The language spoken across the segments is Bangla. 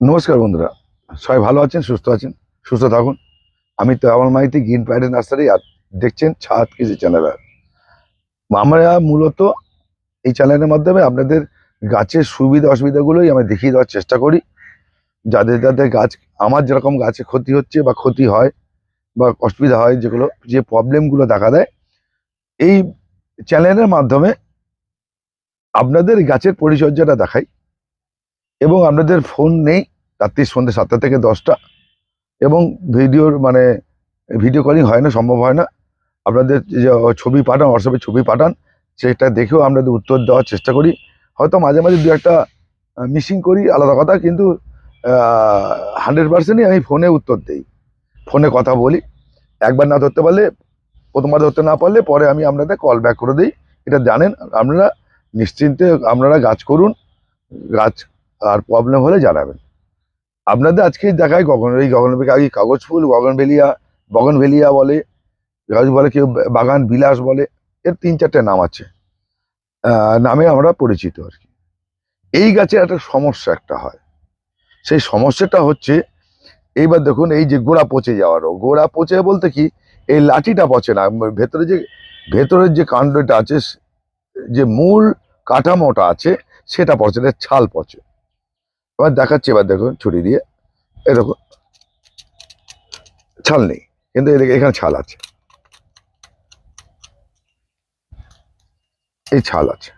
নমস্কার বন্ধুরা, সবাই ভালো আছেন, সুস্থ আছেন? সুস্থ থাকুন। আমি তো আমার মাইতি গ্রিন প্যাডের নার্সারি, আর দেখছেন ছাদ কৃষি চ্যানেল আমরা মূলত এই চ্যানেলের মাধ্যমে আপনাদের গাছের সুবিধা অসুবিধাগুলোই আমি দেখিয়ে দেওয়ার চেষ্টা করি। যাদের যাদের গাছ, আমার যেরকম গাছে ক্ষতি হচ্ছে বা ক্ষতি হয় বা অসুবিধা হয়, যেগুলো যে প্রবলেমগুলো দেখা দেয়, এই চ্যানেলের মাধ্যমে আপনাদের গাছের পরিচর্যাটা দেখাই। এবং আপনাদের ফোন নেই রাত্রি সন্ধ্যে সাতটা থেকে দশটা। এবং ভিডিওর মানে ভিডিও কলিং হয় না, সম্ভব হয় না। আপনাদের যে ছবি পাঠান হোয়াটসঅ্যাপে ছবি পাঠান, সেটা দেখেও আপনাদের উত্তর দেওয়ার চেষ্টা করি। হয়তো মাঝে মাঝে দু একটা মিসিং করি, আলাদা কথা, কিন্তু হান্ড্রেড পার্সেন্টই আমি ফোনে উত্তর দিই। ফোনে কথা বলি। একবার না ধরতে পারলে, প্রথমবার ধরতে না পারলে, পরে আমি আপনাদের কল ব্যাক করে দিই। এটা জানেন, আপনারা নিশ্চিন্তে আপনারা গাছ করুন গাছ আর প্রবলেম হলে জানাবেন। আপনাদের আজকে দেখায় গগন, এই গগন আগে কাগজ ফুল গগনভেলিয়া বগনভেলিয়া বলে, কাগজ বলে কেউ বাগান বিলাস বলে, এর তিন চারটে নাম আছে। নামে আমরা পরিচিত আর কি। এই গাছের একটা সমস্যা একটা হয়। সেই সমস্যাটা হচ্ছে, এইবার দেখুন, এই যে গোড়া পচে যাওয়ার রোগ। গোড়া পচে বলতে কি, এই লাঠিটা পচে না। ভেতরে যে, ভেতরের যে কাণ্ডটা আছে যে মূল কাঠামোটা আছে, সেটা পচে ছাল পচে। এবার দেখাচ্ছি, এবার দেখুন, ছুরি দিয়ে। এরকম ছাল নেই, কিন্তু এদিকে এখানে ছাল আছে। এই ছাল আছে।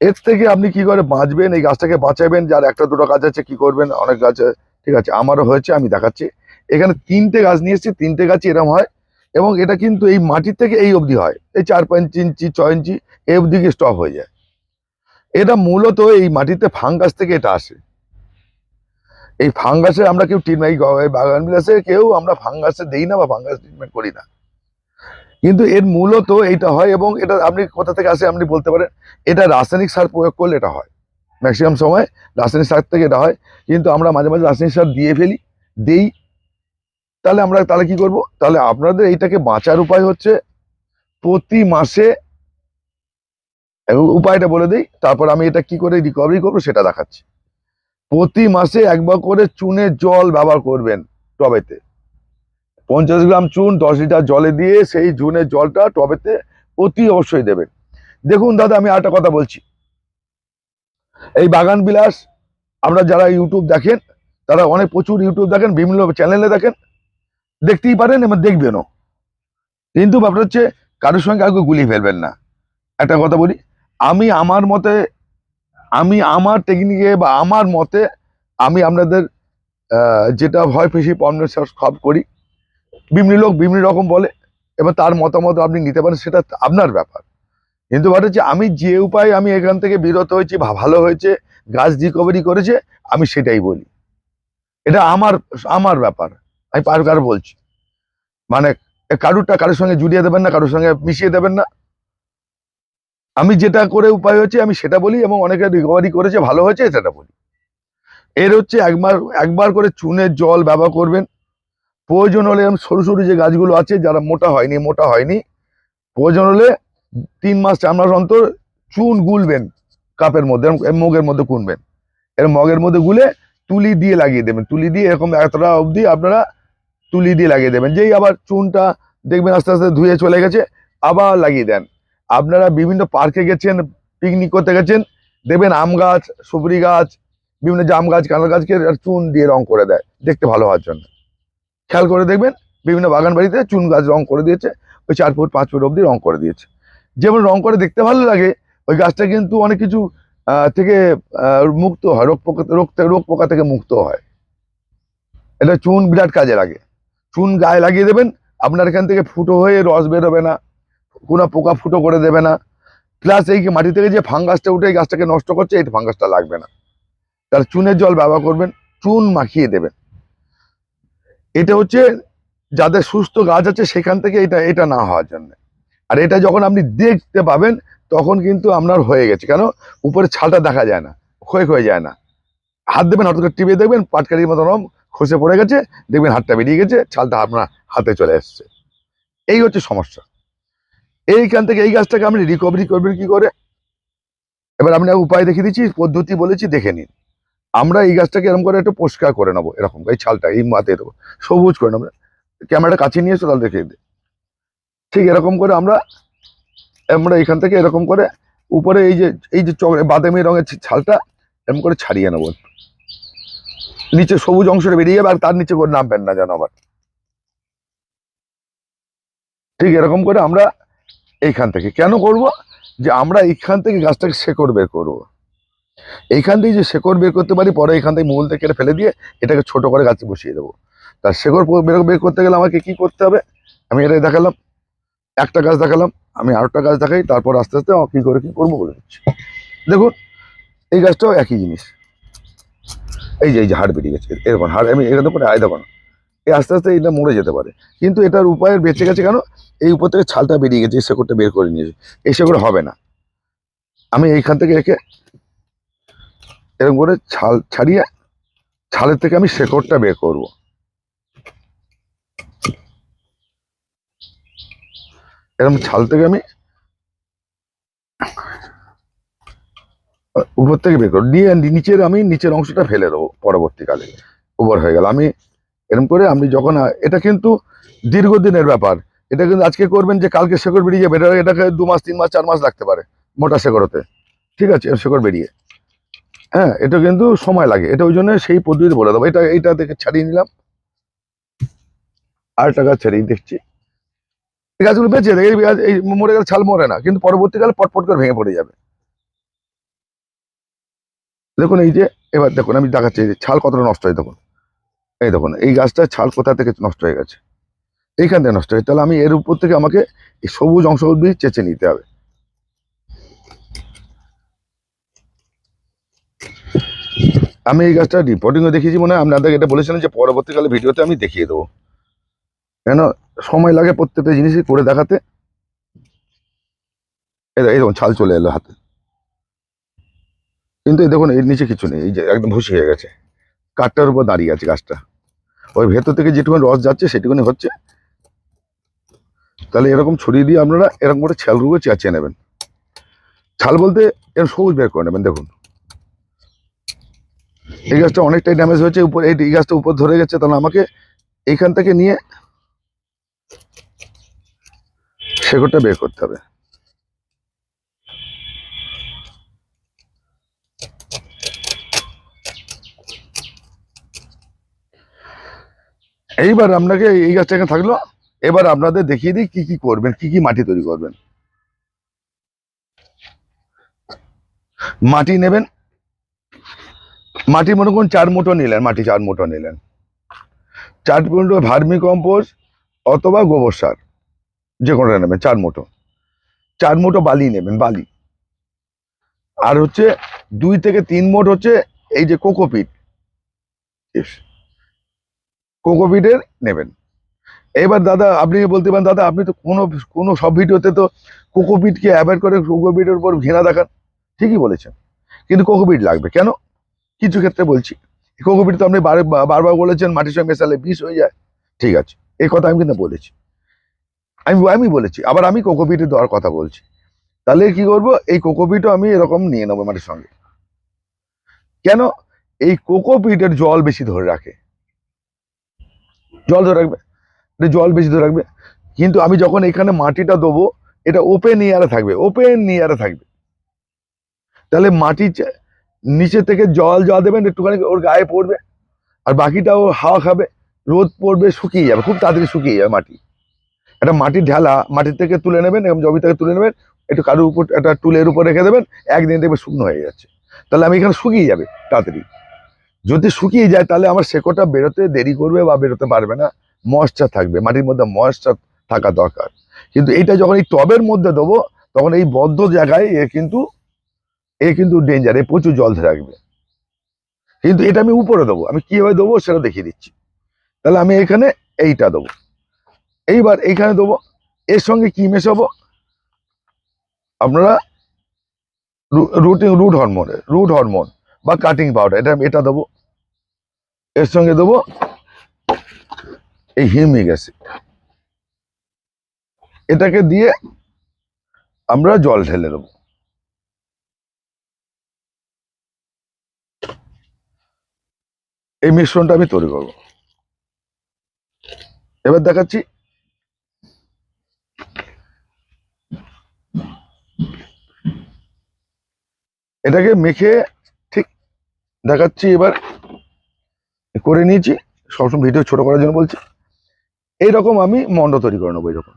এর থেকে আপনি কি করে বাঁচবেন, এই গাছটাকে বাঁচাবেন, যার একটা দুটো গাছ আছে, কি করবেন? অনেক গাছ ঠিক আছে, আমারও হয়েছে, আমি দেখাচ্ছি। এখানে তিনটে গাছ নিয়ে এসেছি, তিনটে গাছই এরকম হয়, এবং এটা কিন্তু এই মাটির থেকে এই অবধি হয়, এই চার পাঁচ ইঞ্চি ছয় ইঞ্চি, এই অবধি স্টপ হয়ে যায়। এটা মূলত এই মাটিতে ফাঙ্গাস থেকে এটা আসে। এই ফাঙ্গাসে আমরা কেউ ট্রিটমেন্ট বাগান বিলাসে কেউ আমরা ফাঙ্গাসে দেই না বা ফাঙ্গাস ট্রিটমেন্ট করি না। কিন্তু এর মূলত এইটা হয় এবং এটা আপনি কোথা থেকে আসে আপনি বলতে পারেন, এটা রাসায়নিক সার প্রয়োগ করলে এটা হয়। ম্যাক্সিমাম সময় রাসায়নিক সার থেকে এটা হয়। কিন্তু আমরা মাঝে মাঝে রাসায়নিক সার দিয়ে ফেলি, দেই, তাহলে আমরা তাহলে কি করব? তাহলে আপনাদের এইটাকে বাঁচার উপায় হচ্ছে প্রতি মাসে উপায়টা বলে দিই, তারপর আমি এটা কি করে রিকভারি করব সেটা দেখাচ্ছি। প্রতি মাসে একবার করে চুনের জল ব্যবহার করবেন টবেতে। পঞ্চাশ গ্রাম চুন, দশ লিটার জলে দিয়ে সেই চুনের জলটা টবেতে অতি অবশ্যই দেবেন। দেখুন দাদা, আমি আরেকটা কথা বলছি। এই বাগান বিলাস, আমরা যারা ইউটিউব দেখেন, তারা অনেক প্রচুর ইউটিউব দেখেন, বিভিন্ন চ্যানেলে দেখেন, দেখতেই পারেন এবং দেখবেনও। কিন্তু ব্যাপার হচ্ছে, কারোর সঙ্গে কাউকে গুলিয়ে ফেলবেন না। একটা কথা বলি, আমি আমার মতে আমি আমার টেকনিকে বা আমার মতে আমি আপনাদের যেটা হয় বেশি পণ্য সব করি। বিভিন্ন লোক বিভিন্ন রকম বলে, এবার তার মতামত আপনি নিতে পারেন, সেটা আপনার ব্যাপার। কিন্তু ব্যাপার হচ্ছে আমি যে উপায় আমি এখান থেকে বিরত হয়েছি ভালো হয়েছে, গাছ রিকভারি করেছে, আমি সেটাই বলি। এটা আমার আমার ব্যাপার। আমি পার বলছি। মানে কারুরটা কারোর সঙ্গে জুড়িয়ে দেবেন না, কারোর সঙ্গে মিশিয়ে দেবেন না। আমি যেটা করে উপায় হচ্ছে আমি সেটা বলি এবং অনেকে রিকভারি করেছে, ভালো হয়েছে, সেটা বলি। এর হচ্ছে একবার একবার করে চুনের জল ব্যবহার করবেন। প্রয়োজন হলে এরম সরু সরু যে গাছগুলো আছে, যারা মোটা হয়নি মোটা হয়নি, প্রয়োজন হলে তিন মাস, চার মাস অন্তর চুন গুলবেন কাপের মধ্যে মগের মধ্যে কুনবেন এর মগের মধ্যে গুলে তুলি দিয়ে লাগিয়ে দেবেন। তুলি দিয়ে এরকম এতটা অবধি আপনারা তুলি দিয়ে লাগিয়ে দেবেন। যেই আবার চুনটা দেখবেন আস্তে আস্তে ধুয়ে চলে গেছে, আবার লাগিয়ে দেন। আপনারা বিভিন্ন পার্কে গেছেন পিকনিক করতে গেছেন, দেখবেন আম গাছ, সুপারি গাছ, বিভিন্ন জাম গাছ, কাঁঠাল গাছকে চুন দিয়ে রং করে দেয়। দেখতে ভালো হওয়ার জন্য। খেয়াল করে দেখবেন, বিভিন্ন বাগান বাড়িতে চুন গাছ রং করে দিয়েছে, ওই চার ফুট, পাঁচ ফুট অবধি রং করে দিয়েছে। যেমন রং করে দেখতে ভালো লাগে, ওই গাছটা কিন্তু অনেক কিছু থেকে মুক্ত হয়, রোগ পোকা, রোগ রোগ পোকা থেকে মুক্ত হয়। এটা চুন বিরাট কাজে লাগে। চুন গায়ে লাগিয়ে দেবেন, আপনার এখান থেকে ফুটো হয়ে রস বেরোবে না। কোনো পোকা ফুটো করে দেবে না। প্লাস এই মাটি থেকে যে ফাঙ্গাসটা উঠে গাছটাকে নষ্ট করছে, এই ফাঙ্গাসটা লাগবে না। তার চুনের জল ব্যবহার করবেন, চুন মাখিয়ে দেবেন। এটা হচ্ছে যাদের সুস্থ গাছ আছে সেখান থেকে এটা এটা না হওয়ার জন্য। আর এটা যখন আপনি দেখতে পাবেন, তখন কিন্তু আপনার হয়ে গেছে। কেন? উপরে ছালটা দেখা যায় না, ক্ষয় ক্ষয়ে যায় না। হাত দেবেন হঠাৎ করে টিপে দেখবেন পাটকারির মতো রকম খসে পড়ে গেছে, দেখবেন হাতটা বেরিয়ে গেছে, ছালটা আপনার হাতে চলে এসছে। এই হচ্ছে সমস্যা। এইখান থেকে এই গাছটাকে আপনি রিকভারি করবেন কি করে? এবার আমি উপায় দেখিয়ে দিচ্ছি, পদ্ধতি বলেছি, দেখে নিন। আমরা এই গাছটাকে এরকম করে একটু পরিষ্কার করে নেব, এরকম, এই ছালটা, এই মাথায় দেবো, সবুজ করে নেব। ক্যামেরাটা কাছে নিয়ে এসো, তাহলে দেখিয়ে দিই। ঠিক এরকম করে আমরা আমরা এখান থেকে এরকম করে উপরে এই যে এই যে বাদামি রঙের ছালটা, এরকম করে ছাড়িয়ে নেব। নিচে সবুজ অংশটা বেরিয়ে যাবে, আর তার নিচে করে নামবেন না যেন আবার। ঠিক এরকম করে আমরা এইখান থেকে। কেন করব? যে আমরা এইখান থেকে গাছটাকে শেকড় বের করব। এইখান থেকে যে শেকড় বের করতে পারি, পরে এখান থেকে মূল থেকে ফেলে দিয়ে এটাকে ছোট করে গাছে বসিয়ে দেবো। তার শেকড় বের বের করতে গেলে আমাকে কি করতে হবে? আমি এটাই দেখালাম। একটা গাছ দেখালাম, আমি আরেকটা গাছ দেখাই, তারপর আস্তে আস্তে আমার কি করে, কি করব বলে দিচ্ছি। দেখুন, এই গাছটাও একই জিনিস। এই যে এই যে হাড় বেরিয়ে গেছে, এরকম হাড়, আমি এখানে করে আয় দেখুন এই আস্তে আস্তে এটা মরে যেতে পারে। কিন্তু এটার উপায় বেঁচে গেছে কেন? এই উপর থেকে ছালটা বেরিয়ে গেছে, এই শেকড়টা বের করে নিয়েছে। এই শেকড় হবে না। আমি এইখান থেকে একে এরকম করে ছাল ছাড়িয়ে ছালের থেকে আমি শেকড়টা বের করব। এরকম ছাল থেকে আমি উপর থেকে বের করব। দিয়ে নিচের আমি, নিচের অংশটা ফেলে দেবো পরবর্তীকালে। ওভার হয়ে গেল। আমি এরকম করে আপনি যখন, এটা কিন্তু দীর্ঘদিনের ব্যাপার। এটা কিন্তু আজকে করবেন যে কালকে শেকড় বেরিয়ে যাবে, এটা এটাকে দু মাস, তিন মাস, চার মাস লাগতে পারে মোটা শেকড়তে। ঠিক আছে শেকড় বেরিয়ে। হ্যাঁ এটা কিন্তু সময় লাগে। এটা ওই জন্য সেই পদ্ধতিতে বলে দেবো। এটা এইটা থেকে ছাড়িয়ে নিলাম। আরেকটা গাছ ছাড়িয়ে দেখছি। এই গাছগুলো বেঁচে এই এই মরে গেলে ছাল মরে না, কিন্তু পরবর্তীকালে পটপট করে ভেঙে পড়ে যাবে। দেখুন এই যে, এবার দেখুন, আমি দেখাচ্ছি ছাল কতটা নষ্ট হয়, দেখুন। এই দেখুন, এই গাছটা ছাল কোথা থেকে নষ্ট হয়ে গেছে? এইখান থেকে নষ্ট হয়ে তাহলে আমি এর উপর থেকে আমাকে এই সবুজ অব্দি চেঁচে নিতে হবে। আমি এই গাছটা রিপোর্টিংও দেখিয়েছি মনে হয়। আপনাদের এটা বলেছিলেন যে পরবর্তীকালে ভিডিওতে আমি দেখিয়ে দেবো। কেন? সময় লাগে প্রত্যেকটা জিনিসই করে দেখাতে। দেখুন- ছাল চলে এলো হাতে। কিন্তু এই দেখুন, এর নিচে কিছু নেই। এই যে একদম ভুসি হয়ে গেছে। কাঠটার উপর দাঁড়িয়ে আছে গাছটা। ওই ভেতর থেকে যেটুকুনি রস যাচ্ছে, সেটুকুনি হচ্ছে। তাহলে এরকম ছড়িয়ে দিয়ে আপনারা এরকম করে ছাল রুবে চেঁচিয়ে নেবেন। ছাল বলতে এর সবুজ বের করে নেবেন, দেখুন। এই গাছটা অনেকটাই ড্যামেজ হয়েছে, উপর এই এই গাছটা উপর ধরে গেছে, তাহলে আমাকে এইখান থেকে নিয়ে শেকড়টা বের করতে হবে। এইবার আপনাকে এই গাছটা এখানে থাকল। এবার আপনাদের দেখিয়ে দিই কি কি করবেন, কি কি মাটি তৈরি করবেন। মাটি নেবেন। মাটি মনে করুন চার মুঠো নিলেন, মাটি চার মুঠো নিলেন। চার মুঠো ভার্মি কম্পোস্ট অথবা গোবর সার, যে কোনোটা নেবেন, চার মুঠো। চার মুঠো বালি নেবেন, বালি। আর হচ্ছে দুই থেকে তিন মোট হচ্ছে এই যে কোকোপিট। কোকোপিটের নেবেন। এবার দাদা, আপনি বলতে পারেন, দাদা, আপনি তো কোনো কোনো সব ভিডিওতে তো কোকোপিটকে অ্যাভয়েড করে কোকোপিটের উপর ঘৃণা দেখান। ঠিকই বলেছেন। কিন্তু কোকোপিট লাগবে। কেন? কিছু ক্ষেত্রে বলছি। কোকোপিট তো আপনি বার- বারবার বলেছেন, মাটির সঙ্গে মেশালে বিষ হয়ে যায়। ঠিক আছে। এই কথা আমি কিন্তু বলেছি। আমি আমি বলেছি। আবার আমি কোকোপিটে দেওয়ার কথা বলছি। তাহলে কি করব? এই কোকোপিটও আমি এরকম নিয়ে নেব মাটির সঙ্গে। কেন? এই কোকোপিটের জল বেশি ধরে রাখে। জল ধরে রাখবে, এটা জল বেশি ধরে রাখবে। কিন্তু আমি যখন এখানে মাটিটা দেবো, এটা ওপেন ইয়ারে থাকবে ওপেন ইয়ারে থাকবে। তাহলে মাটি নিচে থেকে জল জল দেবেন, একটুখানি ওর গায়ে পড়বে, আর বাকিটা ও হাওয়া খাবে, রোদ পড়বে, শুকিয়ে যাবে, খুব তাড়াতাড়ি শুকিয়ে যাবে মাটি। একটা মাটির ঢালা মাটির থেকে তুলে নেবেন, এবং জমি থেকে তুলে নেবেন, একটু কারুর উপর, একটা টুলের উপর রেখে দেবেন, একদিন দেখবে শুকনো হয়ে যাচ্ছে। তাহলে আমি এখানে শুকিয়ে যাবে, তাড়াতাড়ি। যদি শুকিয়ে যায়, তাহলে আমার শেকড়টা বেরোতে দেরি করবে বা বেরোতে পারবে না। ময়েশ্চার থাকবে, মাটির মধ্যে ময়েশ্চার থাকা দরকার। কিন্তু এইটা যখন এই টবের মধ্যে দেবো, তখন এই বদ্ধ জায়গায় এ কিন্তু এ কিন্তু ডেঞ্জার এ প্রচুর জল ধরে রাখবে। কিন্তু এটা আমি উপরে দেবো, আমি কীভাবে দেবো সেটা দেখিয়ে দিচ্ছি। তাহলে আমি এখানে এইটা দেবো। এইবার এইখানে দেবো, এর সঙ্গে কি মেশাবো? আপনারা rooting root hormone root hormone বা কাটিং পাউডার এটা এটা দেবো। এর সঙ্গে দেবো এই হিউমিক অ্যাসিড। এটাকে দিয়ে আমরা জল ঢেলে দেবো। এই মিশ্রণটা আমি তৈরি করব। এবার দেখাচ্ছি। এটাকে মেখে দেখাচ্ছি এবার। করে নিয়েছি। সবসময় ভিডিও ছোট করার জন্য বলছি। এইরকম আমি মন্ড তৈরি করে নেব, এইরকম।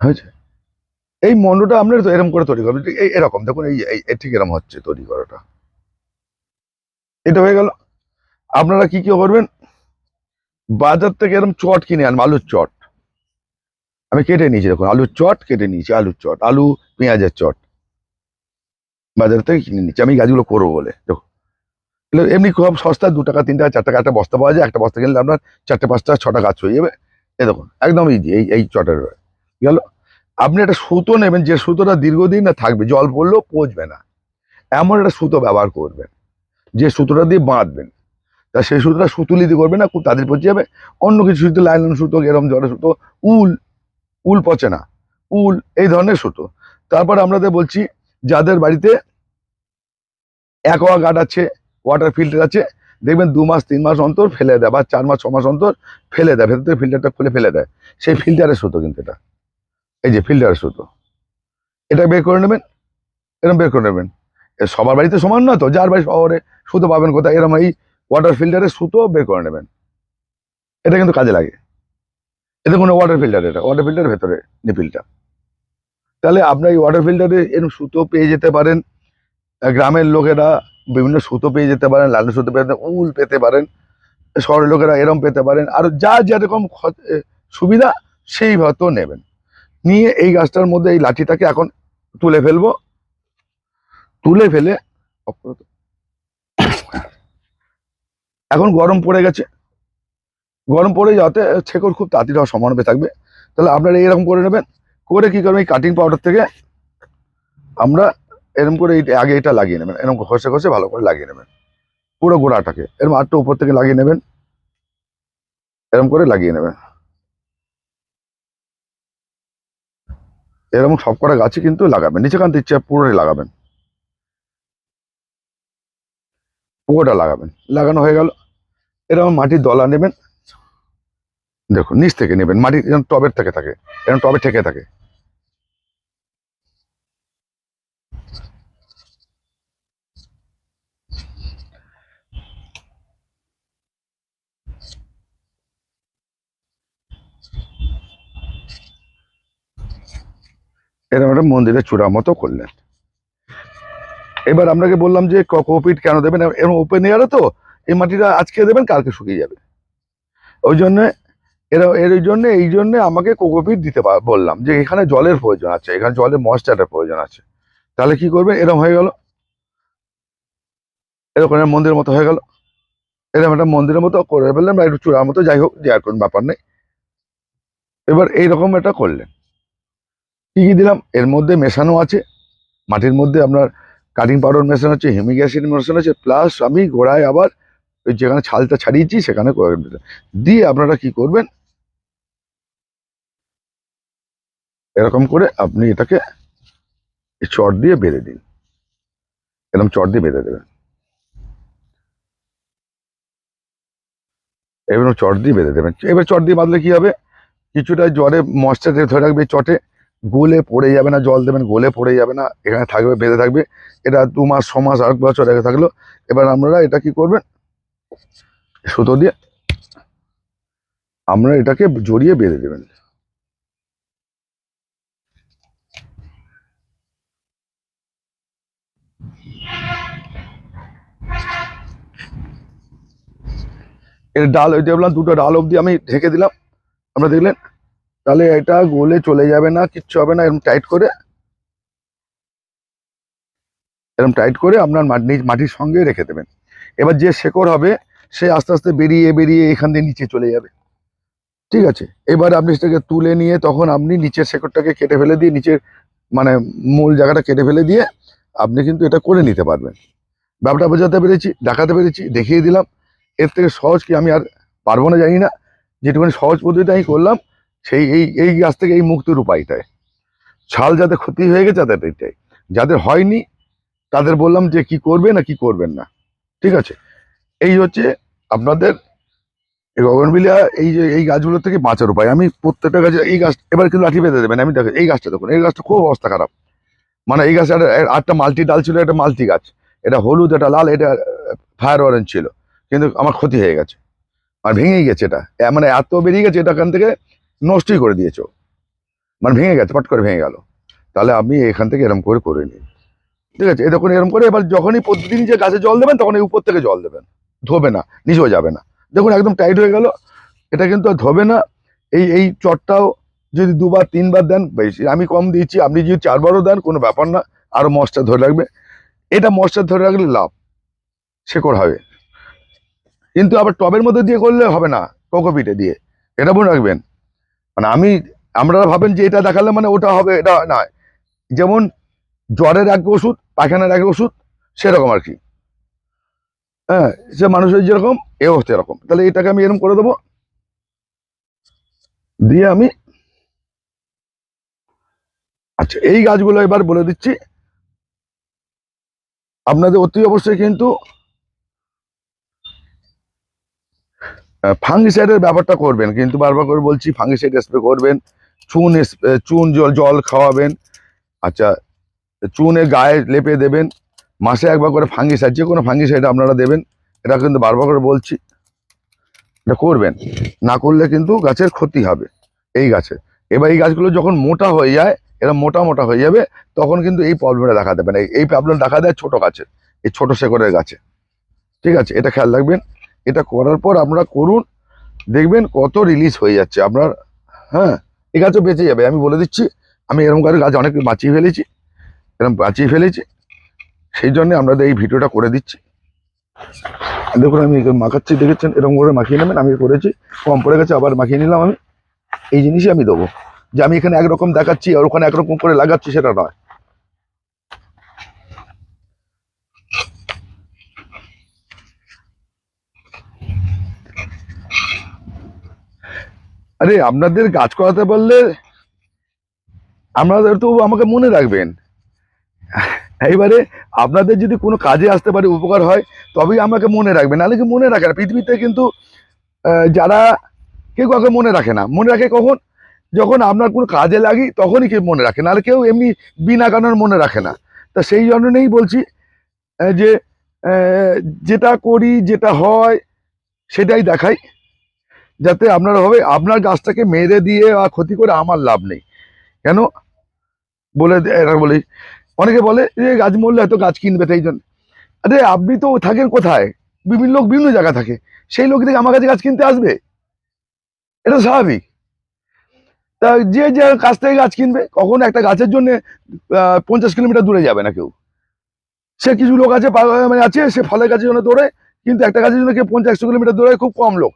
হয়েছে? এই মন্ডটা আপনার তো এরকম করে তৈরি করবেন এই এরকম। দেখুন, এই ঠিক এরকম হচ্ছে তৈরি করাটা। এটা হয়ে গেল। আপনারা কি কি করবেন? বাজার থেকে এরকম চট কিনে আনবেন, আলুর চট। আমি কেটে নিয়েছি দেখুন, আলুর চট কেটে নিয়েছি, আলুর চট, আলু, পেঁয়াজের চট। বাজার থেকে কিনে নিচ্ছি আমি গাছগুলো করব বলে দেখো এমনি খুব সস্তা দু টাকা, তিন টাকা, চার টাকা একটা বস্তা পাওয়া যায়, একটা বস্তা কিনলে আপনার চারটে, পাঁচটা, ছটা গাছ হয়ে যাবে। এ দেখুন, একদম ইজি এই এই চটের গেল, আপনি একটা সুতো নেবেন, যে সুতোটা দীর্ঘদিন না থাকবে, জল পড়লেও পচবে না। এমন একটা সুতো ব্যবহার করবেন, যে সুতোটা দিয়ে বাঁধবেন। তা সেই সুতোটা সুতুলি দিয়ে করবে না খুব তাদের পচে যাবে। অন্য কিছু সুতো, লাইলন সুতো এরম জলের সুতো, উল উল পচে না। উল এই ধরনের সুতো। তারপর আমাদের বলছি, যাদের বাড়িতে অ্যাকোয়া গার্ড আছে ওয়াটার ফিল্টার আছে, দেখবেন দু মাস, তিন মাস অন্তর ফেলে দেয় বা চার মাস, ছ মাস অন্তর ফেলে দেয়। ভেতর থেকে ফিল্টারটা খুলে ফেলে দেয়। সেই ফিল্টারের সুতো কিন্তু এটা। এই যে ফিল্টারের সুতো। এটা বের করে নেবেন এরকম বের করে নেবেন। সবার বাড়িতে সমান না তো? যার বাড়ি শহরে সুতো পাবেন কোথায়? এরকম এই ওয়াটার ফিল্টারের সুতো বের করে নেবেন। এটা কিন্তু কাজে লাগে। এটা কোনো ওয়াটার ফিল্টার এটা ওয়াটার ফিল্টার ভেতরে নিপিলটা তাহলে আপনার এই ওয়াটার ফিল্টারে এরকম সুতো পেয়ে যেতে পারেন গ্রামের লোকেরা বিভিন্ন সুতো পেয়ে যেতে পারেন, লাল সুতো পেয়ে যেতে- উল পেতে পারেন, শহরের লোকেরা এরম পেতে পারেন, আর যা যেরকম সুবিধা সেই হয়তো নেবেন। নিয়ে এই গাছটার মধ্যে এই লাঠিটাকে এখন তুলে ফেলব। তুলে ফেলে এখন গরম পড়ে গেছে। গরম পড়ে যাতে ছেকর খুব তাড়াতাড়ি হওয়ার সম্ভাবনা থাকবে। তাহলে আপনারা এরকম করে নেবেন, করে কি করবেন, এই কাটিং পাউডার থেকে আমরা এরকম করে আগে এটা লাগিয়ে নেবেন, এরকম ঘষে ঘষে ভালো করে লাগিয়ে নেবেন। পুরো গোড়াটাকে এরকম আটটা উপর থেকে লাগিয়ে নেবেন। এরকম করে লাগিয়ে নেবেন। এরকম সব কটা গাছে কিন্তু লাগাবেন নিচে কান্তি ইচ্ছা পুরোটাই লাগাবেন। পুরোটা লাগাবেন, লাগানো হয়ে গেল। এরকম মাটির দলা নেবেন দেখুন, নিচ থেকে নেবেন, মাটি যেন টবের থেকে থাকে এরকম টবে থেকে থাকে। এরকম একটা মন্দিরের চূড়া মতো করলেন। এবার আপনাকে বললাম যে কোকোপিট কেন দেবেন? এরকম ওপেন এয়ারে তো এই মাটিটা আজকে দেবেন, কালকে শুকিয়ে যাবে। ওই জন্য এরা, এর জন্য, এই জন্য আমাকে কোকোপিট দিতে বললাম যে এখানে জলের প্রয়োজন আছে, এখানে জলের ময়েশ্চারের প্রয়োজন আছে। তাহলে কি করবে? এরকম হয়ে গেল। এরকম মন্দিরের মতো হয়ে গেল। এরকম একটা মন্দিরের মতো করে ফেললেন বা একটু চূড়ার মতো, যাই হোক, যে কোনো ব্যাপার নেই। এবার এইরকম একটা করলেন। কি কি দিলাম? এর মধ্যে মেশানো আছে। মাটির মধ্যে আপনার কাটিং পাউডার মেশানো আছে হিমিক অ্যাসিড মেশানো আছে, প্লাস আমি গোড়ায় আবার ওই যেখানে ছালটা ছাড়িয়েছি, সেখানে দিয়ে আপনারা কি করবেন? এরকম করে আপনি এটাকে চট দিয়ে বেঁধে দিন। এরকম চট দিয়ে বেঁধে দেবেন। এবার চট দিয়ে বেঁধে দেবেন। এবার চট দিয়ে বাঁধলে কি হবে? কিছুটা জলে মশটা ধরে রাখবে চটে, গলে পড়ে যাবে না, জল দেবেন, গোলে পড়ে যাবে না, এখানে থাকবে, বেঁধে থাকবে। এটা দু মাস, ছ মাস আট বছর আগে থাকল। এবার আপনারা এটা কি করবেন? সুতো দিয়ে আমরা এটাকে জড়িয়ে বেঁধে দেবেন। এর ডাল ওই বললাম, দুটো ডাল অবধি আমি ঢেকে দিলাম। আমরা দেখলেন, তাহলে এটা গোলে চলে যাবে না, কিচ্ছু হবে না এরকম টাইট করে। এরকম টাইট করে আপনার মাটি, মাটির সঙ্গে রেখে দেবেন। এবার যে শেকড় হবে, সে আস্তে আস্তে বেরিয়ে বেরিয়ে এখান দিয়ে নিচে চলে যাবে। ঠিক আছে? এবার আপনি সেটাকে তুলে নিয়ে তখন আপনি নিচের শেকড়টাকে কেটে ফেলে দিয়ে নিচের মানে মূল জায়গাটা কেটে ফেলে দিয়ে আপনি কিন্তু এটা করে নিতে পারবেন। ব্যাপারটা বোঝাতে পেরেছি, দেখাতে পেরেছি, দেখিয়ে দিলাম। এর থেকে সহজ কি আমি আর পারব না জানি না। যেটুকুনি সহজ পদ্ধতিতে আমি করলাম, সেই এই এই গাছ থেকে এই মুক্তির উপায়টায় ছাল যাতে ক্ষতি হয়ে গেছে তাদের এইটাই যাদের হয়নি, তাদের বললাম যে কি করবে না কি করবেন না। ঠিক আছে? এই হচ্ছে আপনাদের গগনবিলিয়া এই যে, এই গাছগুলো থেকে বাঁচার উপায়। আমি প্রত্যেকটা গাছে এই গাছ, এবার কিন্তু লাঠি বেঁধে দেবেন। আমি দেখো এই গাছটা দেখুন, এই গাছটা খুব অবস্থা খারাপ। মানে এই গাছটা একটা- আটটা মাল্টি ডাল ছিল এটা মাল্টি গাছ। এটা হলুদ, এটা লাল, এটা ফায়ার অরেঞ্জ ছিল। কিন্তু আমার ক্ষতি হয়ে গেছে। আর ভেঙেই গেছে এটা। মানে এত বেরিয়ে গেছে, এটা এখান থেকে নষ্টই করে দিয়েছ। মানে ভেঙে গেছে পট করে ভেঙে গেল। তাহলে আপনি এখান থেকে এরম করে করে নিন ঠিক আছে? এ দেখুন এরম করে এবার যখনই প্রতিদিন যে গাছে জল দেবেন, তখন এই উপর থেকে জল দেবেন। ধোবে না নিচেও যাবে না। দেখুন, একদম টাইট হয়ে গেল। এটা কিন্তু আর ধোবে না। এই এই চটটাও যদি দুবার, তিনবার দেন, বেশি, আমি কম দিয়েছি আপনি যদি চারবারও দেন, কোনো ব্যাপার না আরও মশটা ধরে রাখবে। এটা মশটা ধরে রাখলে লাভ, শেকড় হবে। কিন্তু আবার টবের মধ্যে দিয়ে করলে হবে না কোকোপিটে দিয়ে। এটা মনে রাখবেন। মানে আমি আপনারা ভাবেন যে এটা দেখালে মানে ওটা হবে, এটা না যেমন জ্বরের এক ওষুধ, পায়খানার এক ওষুধ, সেরকম আর কি। হ্যাঁ সে মানুষের যেরকম এ হচ্ছে এরকম তাহলে এটাকে আমি এরকম করে দেবো। দিয়ে আমি আচ্ছা এই গাছগুলো এবার বলে দিচ্ছি। আপনাদের অতি অবশ্যই কিন্তু ফাঙ্গিসাইডের ব্যাপারটা করবেন। কিন্তু বারবার করে বলছি ফাঙ্গিসাইড স্প্রে করবেন, চুন স্প্রে- চুন, জল জল খাওয়াবেন। আচ্ছা চুনে গায়ে লেপে দেবেন, মাসে একবার করে ফাঙ্গিসাইড যে কোনো ফাঙ্গিসাইড আপনারা দেবেন, এটা কিন্তু বারবার করে বলছি, এটা করবেন, না করলে কিন্তু গাছের ক্ষতি হবে, এই গাছে। এবার এই গাছগুলো যখন মোটা হয়ে যায়, এরা মোটা মোটা হয়ে যাবে, তখন কিন্তু এই প্রবলেমটা দেখা দেবে না। এই- প্রবলেম দেখা দেয় ছোটো গাছের, এই ছোট শেকড়ের গাছে। ঠিক আছে? এটা খেয়াল রাখবেন। এটা করার পর আপনারা করুন, দেখবেন কত রিলিজ হয়ে যাচ্ছে আপনার হ্যাঁ? এই গাছও বেঁচে যাবে। আমি বলে দিচ্ছি, আমি এরকম করে গাছ অনেক বাঁচিয়ে ফেলেছি। এরকম বাঁচিয়ে ফেলেছি। সেই জন্য আপনাদের এই ভিডিওটা করে দিচ্ছি। দেখুন, আমি মাখাচ্ছি, দেখেছেন? এরকম করে মাখিয়ে নেবেন, আমি করেছি। কম পড়ে গেছে, আবার মাখিয়ে নিলাম আমি। এই জিনিসই আমি দেবো। যে আমি এখানে একরকম দেখাচ্ছি আর ওখানে একরকম করে লাগাচ্ছি, সেটা নয়। আরে, আপনাদের গাছ করাতে পারলে আপনাদের তো আমাকে মনে রাখবেন। এইবারে আপনাদের যদি কোনো কাজে আসতে পারে, উপকার হয়, তবেই আমাকে মনে রাখবে নাহলে কি মনে রাখে না পৃথিবীতে কিন্তু যারা কেউ কাউকে মনে রাখে না। মনে রাখে কখন? যখন আপনার কোনো কাজে লাগি, তখনই কেউ মনে রাখে। নাহলে কেউ এমনি বিনা কারণে মনে রাখে না। তা সেই জন্যই বলছি যে যেটা করি, যেটা হয়, সেটাই দেখাই। যাতে আপনার হবে, আপনার গাছটাকে মেরে দিয়ে বা ক্ষতি করে আমার লাভ নেই। কেন? বলে এরা বলে। অনেকে বলে যে গাছ মরলে হয়তো গাছ কিনবে তাই জন্য। আরে, আপনি তো থাকেন কোথায়? বিভিন্ন লোক বিভিন্ন জায়গা থাকে। সেই লোক থেকে আমার কাছে গাছ কিনতে আসবে? এটা স্বাভাবিক। তা যে যে কাছ থেকে গাছ কিনবে, কখনো একটা গাছের জন্য পঞ্চাশ কিলোমিটার দূরে যাবে না কেউ। সে কিছু লোক আছে মানে আছে, সে ফলের গাছের জন্য দৌড়ে, কিন্তু একটা গাছের জন্য কেউ পঞ্চাশ কিলোমিটার দৌড়ে খুব কম লোক।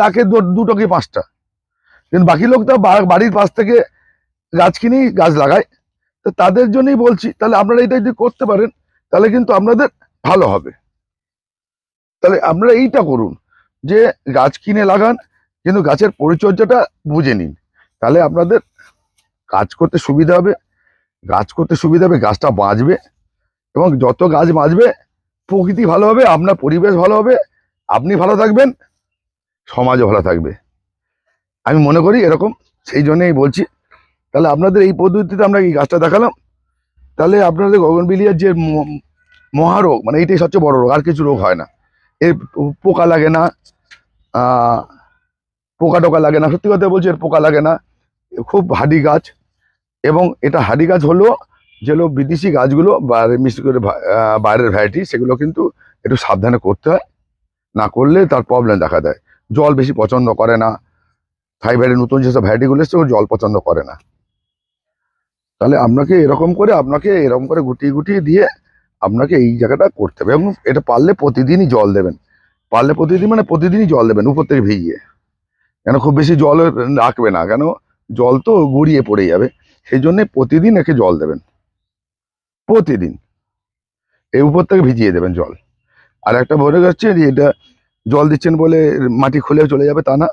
লাখে দুটো কি পাঁচটা। কিন্তু বাকি লোক তো বাড়ির পাশ থেকে গাছ কিনেই গাছ লাগায়। তো তাদের জন্যই বলছি, তাহলে আপনারা এটা যদি করতে পারেন, তাহলে কিন্তু আপনাদের ভালো হবে। তাহলে আপনারা এইটা করুন যে গাছ কিনে লাগান, কিন্তু গাছের পরিচর্যাটা বুঝে নিন। তাহলে আপনাদের কাজ করতে সুবিধা হবে, গাছ করতে সুবিধা হবে, গাছটা বাঁচবে, এবং যত গাছ বাঁচবে, প্রকৃতি ভালো হবে, আপনার পরিবেশ ভালো হবে, আপনি ভালো থাকবেন, সমাজও ভালো থাকবে। আমি মনে করি এরকম, সেই জন্যেই বলছি তাহলে আপনাদের এই পদ্ধতিতে আমরা এই গাছটা দেখালাম। তাহলে আপনাদের গগনবিলিয়ার যে মহারোগ মানে এইটাই সবচেয়ে বড় রোগ, আর কিছু রোগ হয় না। এর পোকা লাগে না পোকা টোকা লাগে না, সত্যি কথা বলছি, এর পোকা লাগে না। খুব হাডি গাছ, এবং এটা হাডি গাছ হলো যেগুলো বিদেশি গাছগুলো বাইরে মিষ্টি করে বাইরের ভ্যারাইটি, সেগুলো কিন্তু একটু সাবধানে করতে হয়। না করলে তার প্রবলেম দেখা দেয়। জল বেশি পছন্দ করে না। ফাইবারের নতুন যেসব ভ্যারাইটিগুলো এসছে জল পছন্দ করে না। তাহলে আপনাকে এরকম করে, আপনাকে এরকম করে গুটিয়ে গুটিয়ে দিয়ে আপনাকে এই জায়গাটা করতে হবে। এবং এটা পারলে প্রতিদিনই জল দেবেন। পারলে প্রতিদিন মানে প্রতিদিনই জল দেবেন, উপর থেকে ভিজিয়ে। কেন খুব বেশি জল রাখবে না, কেন জল তো গড়িয়ে পড়ে যাবে। সেই জন্যে প্রতিদিন একে জল দেবেন। প্রতিদিন। এই উপর থেকে ভিজিয়ে দেবেন জল। আর একটা বলে যাচ্ছে যে এটা জল দিচ্ছেন বলে মাটি খুলে চলে যাবে তা না।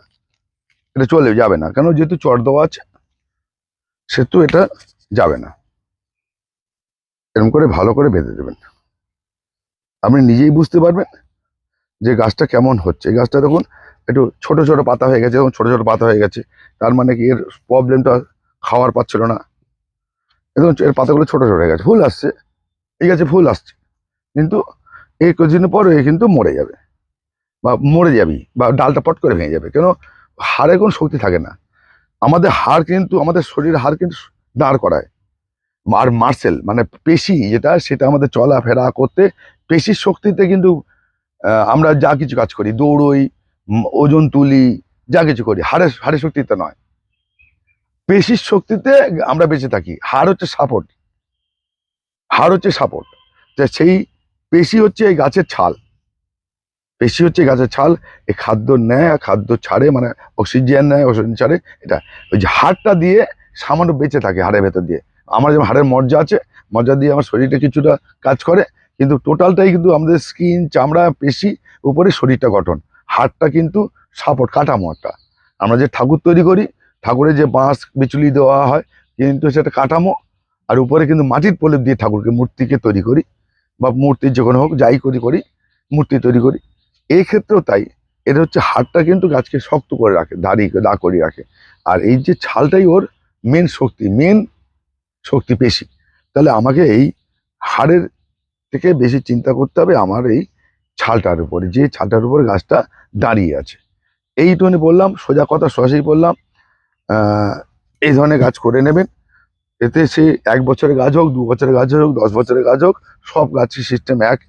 এটা চলে যাবে না। কেন যেহেতু চট দেওয়া আছে, সেহেতু এটা যাবে না। এরকম করে ভালো করে বেঁধে দেবেন। আপনি নিজেই বুঝতে পারবেন যে গাছটা কেমন হচ্ছে। এই গাছটা দেখুন, একটু ছোট ছোট পাতা হয়ে গেছে, এবং ছোট ছোট পাতা হয়ে গেছে। তার মানে কি এর প্রবলেমটা খাওয়ার পাচ্ছিল না। এবং এর পাতাগুলো ছোট ছোট হয়ে গেছে। ফুল আসছে। এই গাছে ফুল আসছে। কিন্তু এই কিছুদিন পর এ কিন্তু মরে যাবে। বা মরে যাবি, বা ডালটা পট করে ভেঙে যাবে। কেন? হাড়ে কোনো শক্তি থাকে না। আমাদের হাড় কিন্তু, আমাদের শরীরের হাড় কিন্তু দাঁড় করায়। আর মার্সেল মানে পেশি যেটা, সেটা আমাদের চলাফেরা করতে পেশির শক্তিতে কিন্তু আমরা যা কিছু কাজ করি, দৌড়ই ওজন তুলি, যা কিছু করি হাড়ের হাড়ের শক্তিতে নয়। পেশির শক্তিতে আমরা বেঁচে থাকি। হাড় হচ্ছে সাপোর্ট হাড় হচ্ছে সাপোর্ট সেই পেশি হচ্ছে এই গাছের ছাল। পেশি হচ্ছে গাছের ছাল এই খাদ্য নেয় আর খাদ্য ছাড়ে মানে অক্সিজেন নেয় অক্সিজেন ছাড়ে, এটা। ওই যে হাড়টা দিয়ে সামান্য বেঁচে থাকে হাড়ের ভেতর দিয়ে। আমার যেমন হাড়ের মর্যা আছে মর্যা দিয়ে আমার শরীরটা কিছুটা কাজ করে, কিন্তু টোটালটাই কিন্তু আমাদের স্কিন চামড়া, পেশি উপরে শরীরটা গঠন। হাড়টা কিন্তু সাপোর্ট কাঠামো একটা। আমরা যে ঠাকুর তৈরি করি ঠাকুরের যে বাঁশ, বিচুলি দেওয়া হয়, কিন্তু সেটা কাঠামো। আর উপরে কিন্তু মাটির প্রলেপ দিয়ে ঠাকুরকে মূর্তিকে তৈরি করি, বা মূর্তির যে কোনো হোক, যাই করি করি, মূর্তি তৈরি করি। এই ক্ষেত্রেও তাই। এটা হচ্ছে হাড়টা কিন্তু গাছকে শক্ত করে রাখে দাঁড়িয়ে দা করিয়ে রাখে। আর এই যে ছালটাই ওর মেন শক্তি মেন শক্তি পেশি। তাহলে আমাকে এই হাড়ের থেকে বেশি চিন্তা করতে হবে আমার এই ছালটার উপরে, যে ছালটার উপরে গাছটা দাঁড়িয়ে আছে। এইটুকুনি বললাম, সোজা কথা সহজেই বললাম এই ধরনের গাছ করে নেবেন। এতে সে এক বছরের গাছ হোক, দু বছরের গাছ হোক, দশ বছরের গাছ হোক, সব গাছের সিস্টেম এক।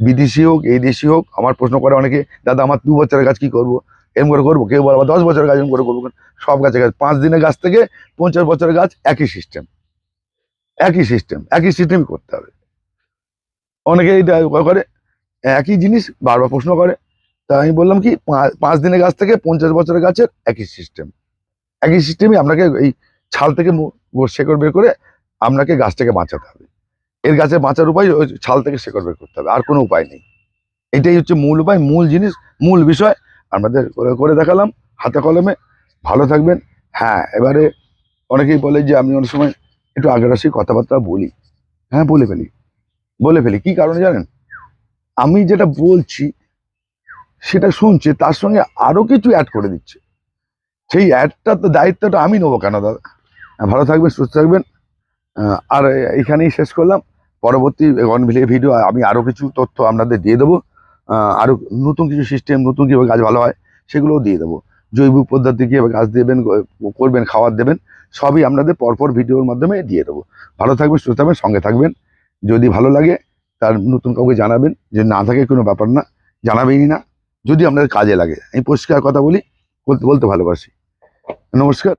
বিদেশি হোক, এই দেশি হোক, আমার প্রশ্ন করে অনেকে, দাদা, আমার দু বছরের গাছ কি করব? এরকম করে করব। কেউ বলে, আবার দশ বছরের গাছ এম করে করব। সব গাছের গাছ। পাঁচ দিনের গাছ থেকে পঞ্চাশ বছরের গাছ একই সিস্টেম একই সিস্টেম একই সিস্টেমই করতে হবে। অনেকে এটা করে, একই জিনিস বারবার প্রশ্ন করে। তা আমি বললাম কি পাঁচ দিনের গাছ থেকে পঞ্চাশ বছরের গাছের একই সিস্টেম একই সিস্টেমই আপনাকে এই ছাল থেকে শেকড় বের করে আপনাকে গাছটাকে বাঁচাতে হবে। এর গাছে বাঁচার উপায় ওই ছাল থেকে শেকড় বের করতে হবে। আর কোনো উপায় নেই। এটাই হচ্ছে মূল উপায়, মূল জিনিস, মূল বিষয়। আমাদের করে- দেখালাম হাতে কলমে। ভালো থাকবেন। হ্যাঁ এবারে অনেকেই বলে যে আমি অনেক সময় একটু আগ্রাসী কথাবার্তা বলি। হ্যাঁ বলে ফেলি। বলে ফেলি। কি কারণে জানেন? আমি যেটা বলছি সেটা শুনছে তার সঙ্গে আরও কিছু অ্যাড করে দিচ্ছে। সেই অ্যাডটা তো দায়িত্বটা আমি নেব কেন দাদা? হ্যাঁ, ভালো থাকবেন সুস্থ থাকবেন। আর এখানেই শেষ করলাম। পরবর্তী ভিডিও আমি আরও কিছু তথ্য আপনাদের দিয়ে দেবো। আহ, আরও নতুন কিছু সিস্টেম নতুন কীভাবে গাছ ভালো হয় সেগুলোও দিয়ে দেবো। জৈব পদ্ধতি কীভাবে গাছ দেবেন করবেন খাবার দেবেন সবই আপনাদের পরপর ভিডিওর মাধ্যমে দিয়ে দেবো। ভালো থাকবেন সুস্থ থাকবেন সঙ্গে থাকবেন। যদি ভালো লাগে তার নতুন কাউকে জানাবেন যে না থাকে কোনো ব্যাপার না জানাবেনই না। যদি আপনাদের কাজে লাগে আমি পরিষ্কার কথা বলি বলতে ভালোবাসি। নমস্কার।